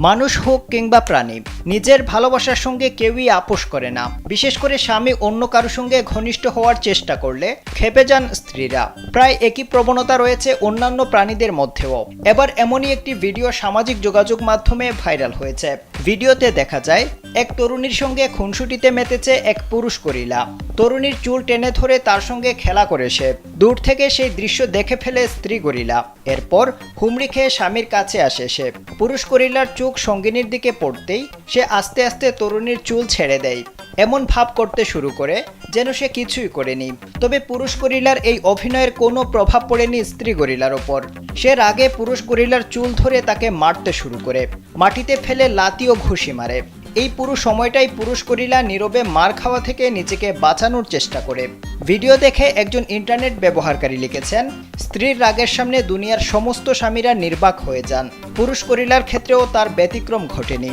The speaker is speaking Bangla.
মানুষ হোক কিংবা প্রাণী, নিজের ভালোবাসার সঙ্গে কেউই আপোষ করে না। বিশেষ করে স্বামী অন্য কারোর সঙ্গে ঘনিষ্ঠ হওয়ার চেষ্টা করলে খেপে যান স্ত্রীরা। প্রায় একই প্রবণতা রয়েছে অন্যান্য প্রাণীদের মধ্যেও। এবার এমনই একটি ভিডিও সামাজিক যোগাযোগ মাধ্যমে ভাইরাল হয়েছে। ভিডিওতে দেখা যায় এক তরুণীর সঙ্গে খুনসুটিতে মেতেছে এক পুরুষ করিলা তরুণীর চুল টেনে ধরে তার সঙ্গে খেলা করে সে। দূর থেকে সেই দৃশ্য দেখে ফেলে স্ত্রী গরিলা। এরপর হুমড়ি খেয়ে স্বামীর কাছে আসে সে। পুরুষ করিলার চোখ সঙ্গিনীর দিকে পড়তেই সে আস্তে আস্তে তরুণীর চুল ছেড়ে দেয়। এমন ভাব করতে শুরু করে যেন সে কিছুই করেনি। তবে পুরুষ গরিলার এই অভিনয়ের কোনো প্রভাব পড়েনি স্ত্রী গরিলার ওপর। সে রাগে পুরুষ গরিলার চুল ধরে তাকে মারতে শুরু করে। মাটিতে ফেলে লাতি ও ঘুষি মারে। এই পুরো সময়টাই পুরুষ করিলা নীরবে মার খাওয়া থেকে নিজেকে বাঁচানোর চেষ্টা করে। ভিডিও দেখে একজন ইন্টারনেট ব্যবহারকারী লিখেছেন, স্ত্রীর রাগের সামনে দুনিয়ার সমস্ত স্বামীরা নির্বাক হয়ে যান। পুরুষ করিলার ক্ষেত্রেও তার ব্যতিক্রম ঘটেনি।